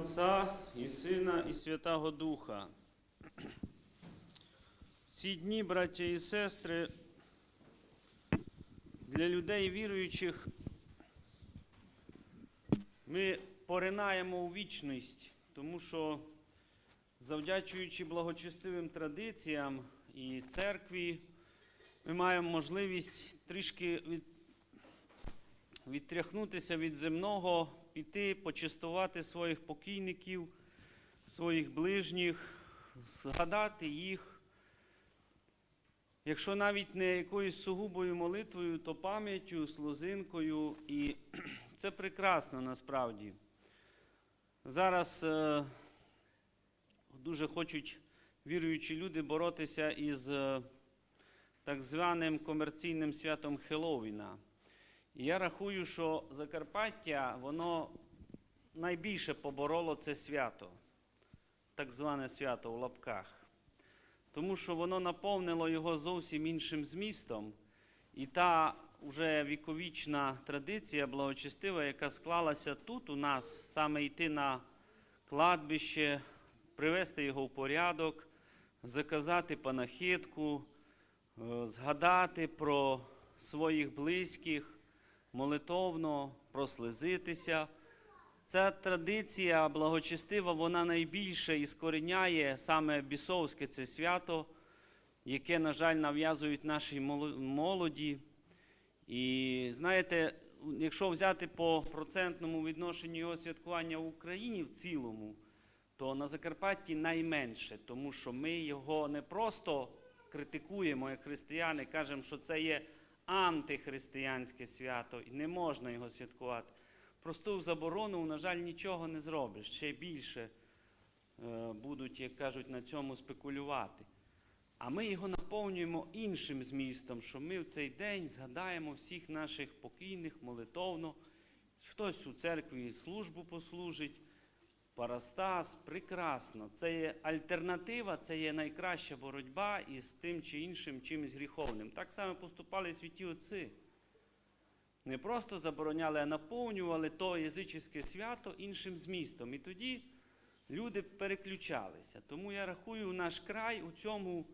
Отця і Сина, і Святого Духа. В ці дні, браття і сестри, для людей віруючих ми поринаємо у вічність, тому що, завдячуючи благочестивим традиціям і церкві, ми маємо можливість трішки від, відтряхнутися від земного, піти, почастувати своїх покійників, своїх ближніх, згадати їх. Якщо навіть не якоюсь сугубою молитвою, то пам'яттю, слозинкою, і це прекрасно насправді. Зараз е, дуже хочуть віруючі люди боротися із е, так званим комерційним святом Хеллоуіна. Я рахую, що Закарпаття, воно найбільше побороло це свято, так зване свято в лапках. Тому що воно наповнило його зовсім іншим змістом. І та вже віковічна традиція благочестива, яка склалася тут у нас, саме йти на кладбище, привести його в порядок, заказати панахидку, е, згадати про своїх близьких, молитовно прослезитися. Ця традиція благочестива, вона найбільше іскореняє саме бісовське це свято, яке, на жаль, нав'язують нашій молоді. І знаєте, якщо взяти по процентному відношенню його святкування в Україні в цілому, то на Закарпатті найменше, тому що ми його не просто критикуємо як християни, кажемо, що це є антихристиянське свято і не можна його святкувати. Просту заборону, на жаль, нічого не зробиш. Ще більше е, будуть, як кажуть, на цьому спекулювати. А ми його наповнюємо іншим змістом, що ми в цей день згадаємо всіх наших покійних молитовно. Хтось у церкві службу послужить, парастас, прекрасно. Це є альтернатива, це є найкраща боротьба із тим чи іншим чимось гріховним. Так само поступали святі отці. Не просто забороняли, а наповнювали то язичське свято іншим змістом. І тоді люди переключалися. Тому я рахую, наш край у цьому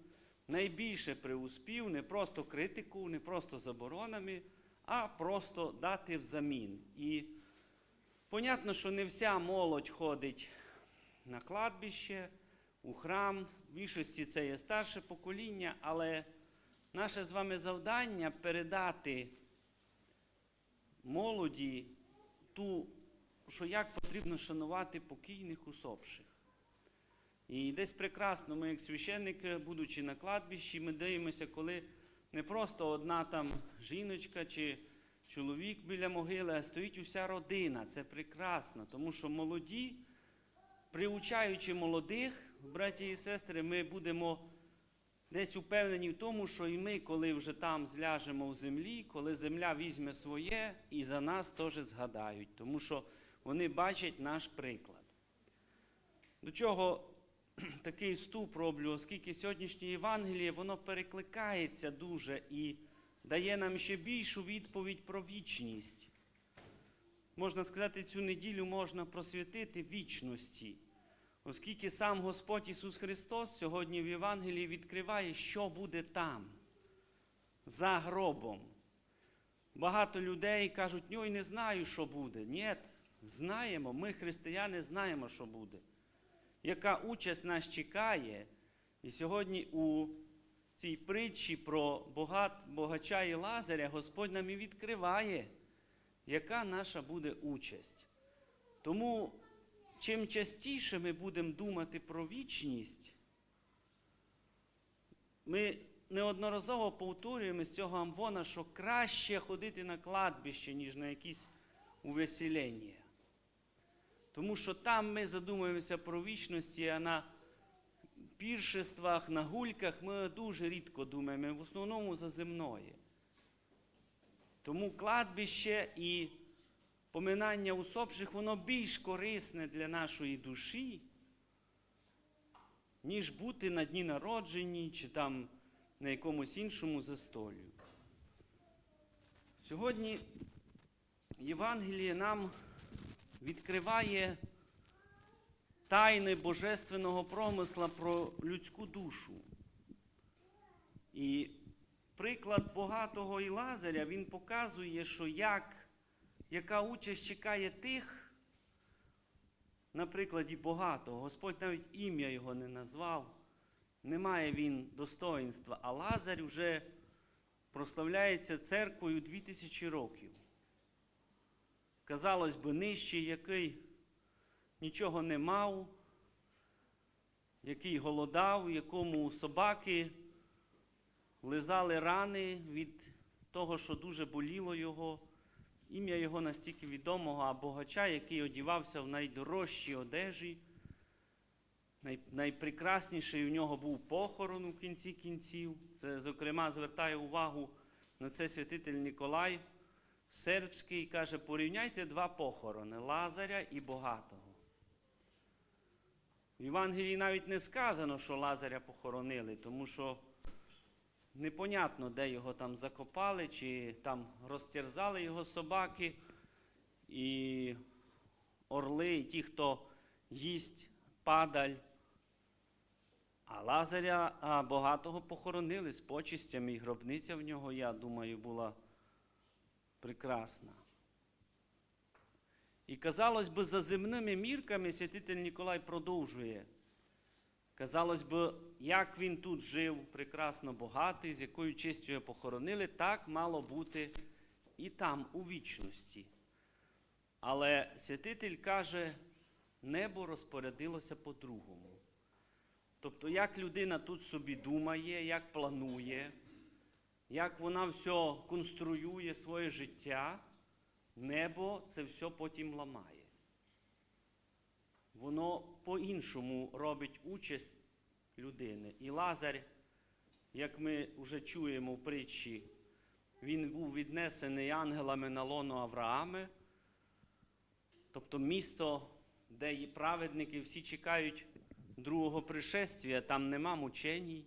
найбільше преуспів, не просто критику, не просто заборонами, а просто дати взамін. І понятно, що не вся молодь ходить на кладбище, у храм. В більшості це є старше покоління, але наше з вами завдання передати молоді ту, що як потрібно шанувати покійних усопших. І десь прекрасно, ми, як священники, будучи на кладбищі, ми дивимося, коли не просто одна там жіночка чи чоловік біля могили, а стоїть уся родина. Це прекрасно, тому що молоді, приучаючи молодих, браті і сестри, ми будемо десь упевнені в тому, що і ми, коли вже там зляжемо в землі, коли земля візьме своє, і за нас теж згадають, тому що вони бачать наш приклад. До чого такий вступ роблю, оскільки сьогоднішнє Євангеліє, воно перекликається дуже і дає нам ще більшу відповідь про вічність. Можна сказати, цю неділю можна просвятити вічності, оскільки сам Господь Ісус Христос сьогодні в Євангелії відкриває, що буде там, за гробом. Багато людей кажуть, ой, не знаю, що буде. Ні, знаємо, ми, християни, знаємо, що буде. Яка участь нас чекає. І сьогодні у цій притчі про богат, богача і Лазаря Господь нам і відкриває, яка наша буде участь. Тому чим частіше ми будемо думати про вічність, ми неодноразово повторюємо з цього амвона, що краще ходити на кладбище, ніж на якісь увеселення. Тому що там ми задумуємося про вічності, а на піршествах, на гульках ми дуже рідко думаємо, в основному за земної. Тому кладбище і поминання усопших, воно більш корисне для нашої душі, ніж бути на дні народженні чи там на якомусь іншому застолю. Сьогодні Євангеліє нам відкриває тайни божественного промисла про людську душу. І приклад богатого і Лазаря він показує, що як, яка участь чекає тих, на прикладі багатого. Господь навіть ім'я його не назвав, не має він достоїнства, а Лазар вже прославляється церквою 2000 років. Казалось би, нижчий, який нічого не мав, який голодав, якому собаки лизали рани від того, що дуже боліло його. Ім'я його настільки відомого, а богача, який одівався в найдорожчі одежі. Най, найпрекрасніший у нього був похорон у кінці кінців. Це, зокрема, звертає увагу на це святитель Ніколай Сербський каже: порівняйте два похорони Лазаря і Богатого. В Євангелії навіть не сказано, що Лазаря похоронили, тому що непонятно, де його там закопали, чи там розтерзали його собаки і орли, і ті, хто їсть падаль. А Лазаря багатого похоронили з почистями, і гробниця в нього, я думаю, була прекрасна. І казалось би, за земними мірками святитель Ніколай продовжує. Казалось би, як він тут жив, прекрасно багатий, з якою честю його похоронили, так мало бути і там, у вічності. Але святитель каже, небо розпорядилося по-другому. Тобто, як людина тут собі думає, як планує, як вона все конструює своє життя, небо це все потім ламає. Воно по-іншому робить участь людини. І Лазар, як ми вже чуємо в притчі, він був віднесений ангелами на лоно Авраами, тобто місто, де є праведники, всі чекають другого пришествия, там нема мученій,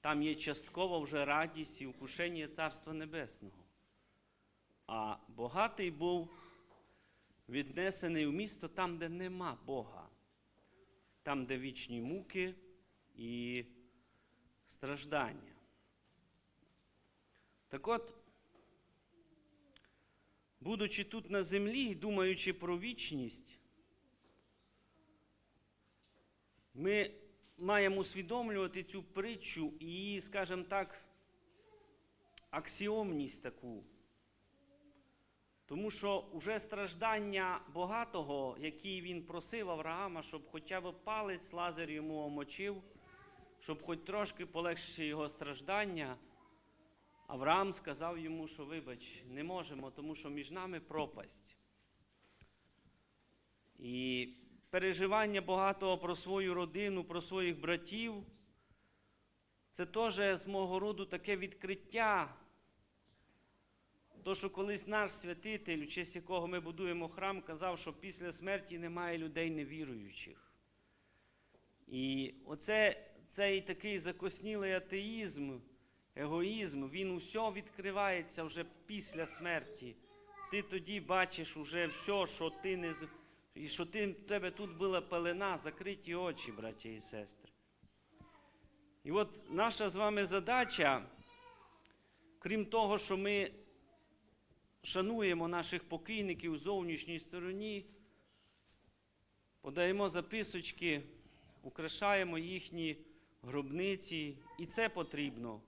там є частково вже радість і вкушення Царства Небесного. А богатий був віднесений в місто там, де нема Бога, там, де вічні муки і страждання. Так от, будучи тут на землі і думаючи про вічність, ми маємо усвідомлювати цю притчу і скажімо так, аксіомність таку. Тому що уже страждання багатого, які він просив Авраама, щоб хоча б палець лазер йому омочив, щоб хоч трошки полегшити його страждання, Авраам сказав йому, що вибач, не можемо, тому що між нами пропасть. І переживання багатого про свою родину, про своїх братів, це теж з мого роду таке відкриття. То, що колись наш святитель, у честь якого ми будуємо храм, казав, що після смерті немає людей невіруючих. І оце, цей такий закоснілий атеїзм, егоїзм, він усе відкривається вже після смерті. Ти тоді бачиш уже все, що ти не і що ти, тебе тут була пелена, закриті очі, браття і сестри. І от наша з вами задача, крім того, що ми шануємо наших покійників у зовнішній стороні, подаємо записочки, украшаємо їхні гробниці, і це потрібно,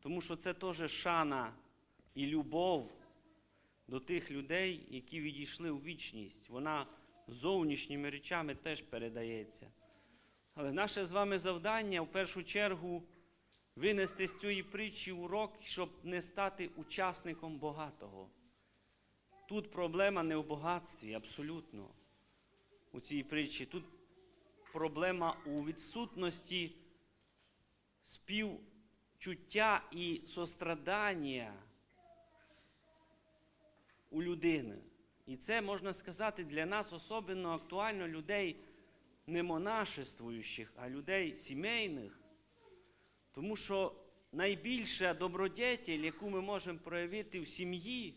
тому що це теж шана і любов до тих людей, які відійшли у вічність. Вона зовнішніми речами теж передається. Але наше з вами завдання в першу чергу винести з цієї притчі урок, щоб не стати учасником багатого. Тут проблема не в багатстві, абсолютно. У цій притчі. Тут проблема у відсутності співчуття і сострадання у людини. І це можна сказати для нас особливо актуально людей не монашествуючих, а людей сімейних. Тому що найбільша добродетель, яку ми можемо проявити в сім'ї,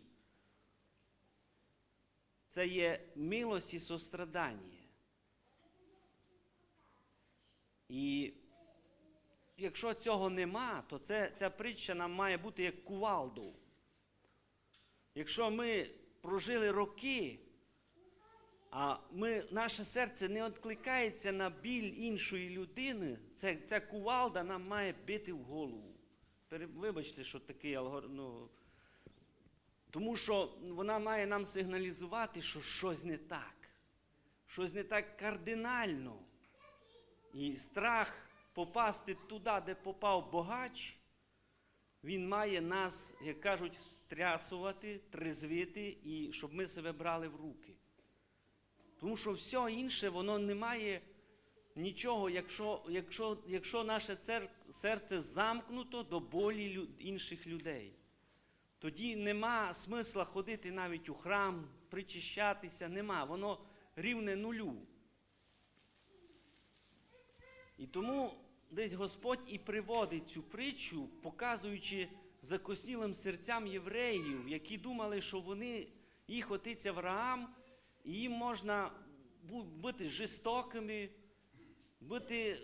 це є милость і сострадання. І якщо цього нема, то це, ця притча нам має бути як кувалду. Якщо ми прожили роки, а ми, наше серце не відкликається на біль іншої людини, це, ця кувалда нам має бити в голову. Вибачте, що такий алгоритм. Ну, тому що вона має нам сигналізувати, що щось не так. Щось не так кардинально. І страх попасти туди, де попав богач, він має нас, як кажуть, стрясувати, трезвити, і щоб ми себе брали в руки. Тому що все інше, воно не має нічого, якщо, якщо, якщо наше серце замкнуто до болі інших людей. Тоді нема смисла ходити навіть у храм, причищатися, нема. Воно рівне нулю. І тому десь Господь і приводить цю притчу, показуючи закоснілим серцям євреїв, які думали, що вони, їх отець Авраам, і їм можна бути жорстокими, бути е,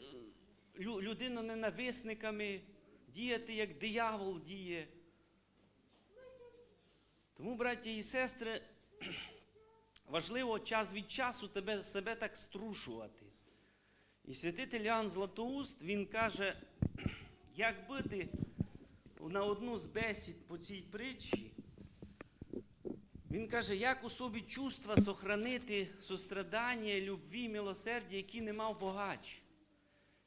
лю- людиноненависниками, діяти як диявол діє. Тому, браті і сестри, важливо час від часу тебе, себе так струшувати. І святитель Іоанн Златоуст, він каже, як бити на одну з бесід по цій притчі, він каже, як у собі чувства сохранити сострадання, любві, милосердя, які не мав богач.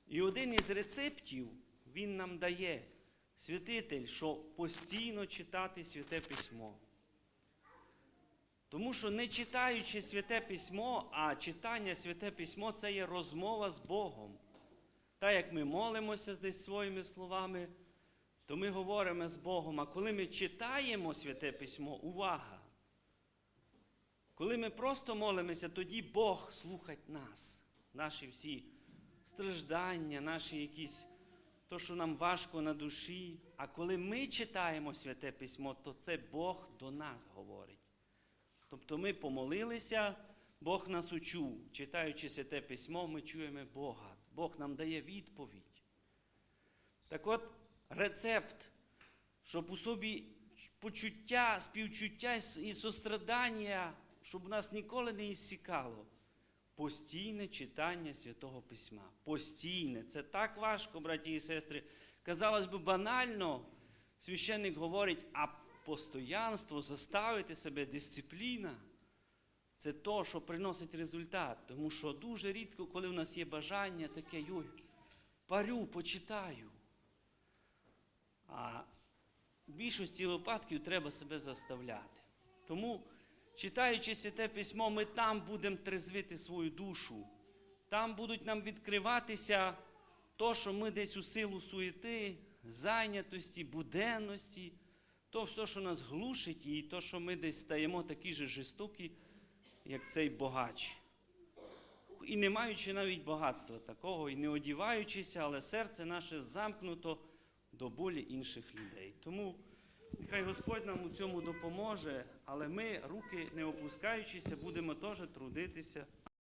І один із рецептів він нам дає, святитель, що постійно читати святе письмо. Тому що не читаючи святе письмо, а читання святе письмо це є розмова з Богом. Та як ми молимося десь своїми словами, то ми говоримо з Богом. А коли ми читаємо святе письмо, увага! Коли ми просто молимося, тоді Бог слухать нас, наші всі страждання, наші якісь, то, що нам важко на душі. А коли ми читаємо святе письмо, то це Бог до нас говорить. Тобто ми помолилися, Бог нас учув. Читаючи святе письмо, ми чуємо Бога. Бог нам дає відповідь. Так от, рецепт, щоб у собі почуття, співчуття і сострадання, щоб нас ніколи не іссякало. Постійне читання Святого Письма. Постійне. Це так важко, браті і сестри. Казалось би, банально, священник говорить, а постоянство, заставити себе, дисципліна це то, що приносить результат. Тому що дуже рідко, коли в нас є бажання таке, йой, парю, почитаю. А в більшості випадків треба себе заставляти. Тому, читаючи святе письмо, ми там будемо трезвити свою душу. Там будуть нам відкриватися то, що ми десь у силу суєти, зайнятості, буденності, то все, що нас глушить, і то, що ми десь стаємо такі ж жорстокі, як цей богач. І не маючи навіть багатства такого, і не одіваючися, але серце наше замкнуто до болі інших людей. Тому нехай Господь нам у цьому допоможе, але ми, руки не опускаючися, будемо теж трудитися